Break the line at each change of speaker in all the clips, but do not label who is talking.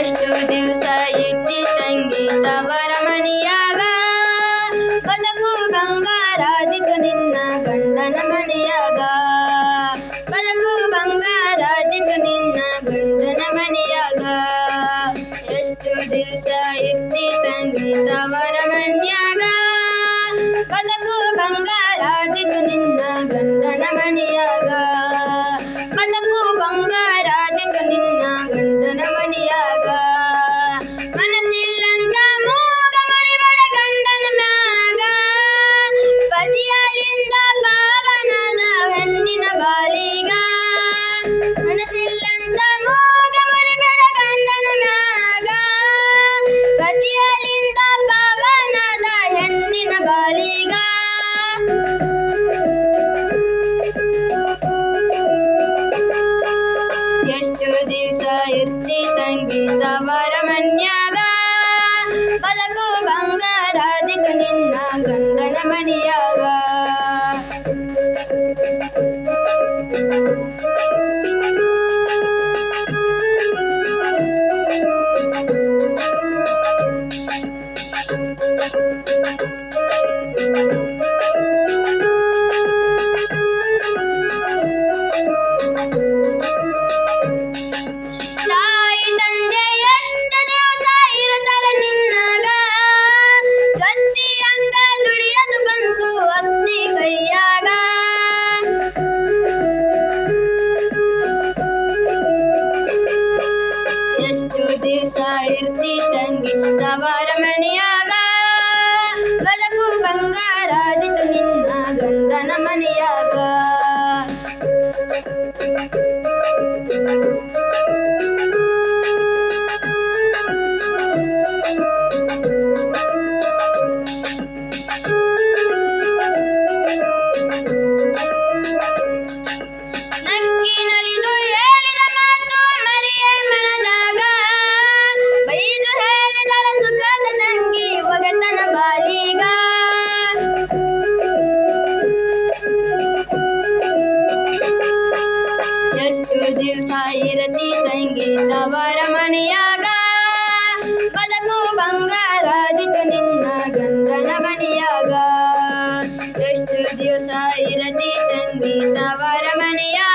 ಎಷ್ಟು ದಿವಸ ಇದ್ದಿ ತಂಗಿ ತವರ ಮಣಿಯಾಗ ಬದಕು ಬಂಗಾರಾದಿತು ನಿನ್ನ ಗಂಡನ ಮನೆಯಾಗ. ಬದಕು ಬಂಗಾರಾದಿತು ನಿನ್ನ ಗಂಡನ ಮಣಿಯಾಗ ಎಷ್ಟು ದಿವಸ ಇದ್ದಿ ತಂಗಿ ತವರ ಮನ್ಯಾಗ ಬದಕು ನಿನ್ನ ಗಂಡನ ಮನೆಯಾಗ. ಗಂಡನ ಮನೆಯಾಗ ತಾಯಿ ದಿವಸ ಇರ್ತಿ ತವರ ಮನೆಯಾಗ ಬದಕು ಬಂಗಾರಾದಿತು ನಿನ್ನ ಗಂಡನ ಮನೆಯಾಗ ಎಷ್ಟು ದಿವಸ ಇರತಿ ತಂಗಿ ತವರ ಮನೆಯಾಗ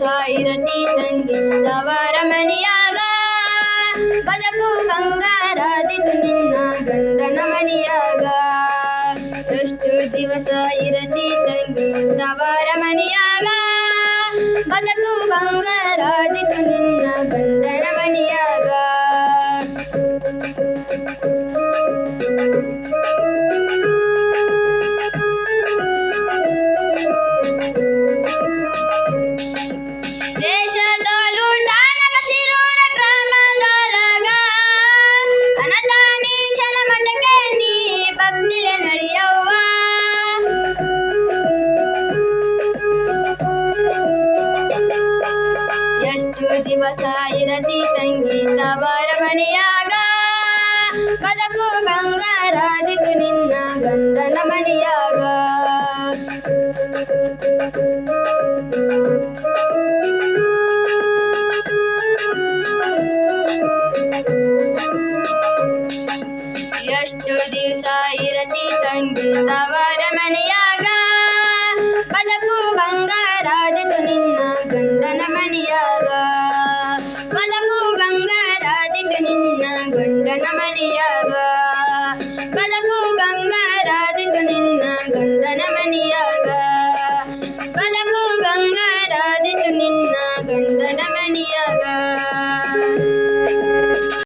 ಎಷ್ಟು ತಂಗಿದ್ದವರ ಮನೆಯಾಗ ಬದಕು ಬಂಗಾರಾದಿತು ನಿನ್ನ ಗಂಡನ ಮನೆಯಾಗ ಎಷ್ಟು ದಿವಸ ಇರತಿ ತಂಗಿ ತವರ ಮನೆಯಾಗ ಬದಕು ಬಂಗಾರಾದಿತು ನಿನ್ನ ಗಂಡನ ಮನೆಯಾಗ ದಿವಸ ಇರತಿ ತಂಗಿ ತವರ ಮನೆಯಾಗ ಬದಕು ಬಂಗಾರಾದಿತು ನಿನ್ನ ಗಂಡನ ಮನೆಯಾಗ ಎಷ್ಟು ದಿವಸ ಇರತಿ ತಂಗಿ ತವರ ಮನೆಯಾಗ ಬದಕು ಬಂಗಾರಾದಿತು ನಿನ್ನ ಬದುಕು ಬಂಗಾರಾದಿತು ನಿನ್ನ ಗಂಡನ ಮನೆಯಾಗ ಬದುಕು ಬಂಗಾರಾದಿತು ನಿನ್ನ ಗಂಡನ ಮನೆಯಾಗ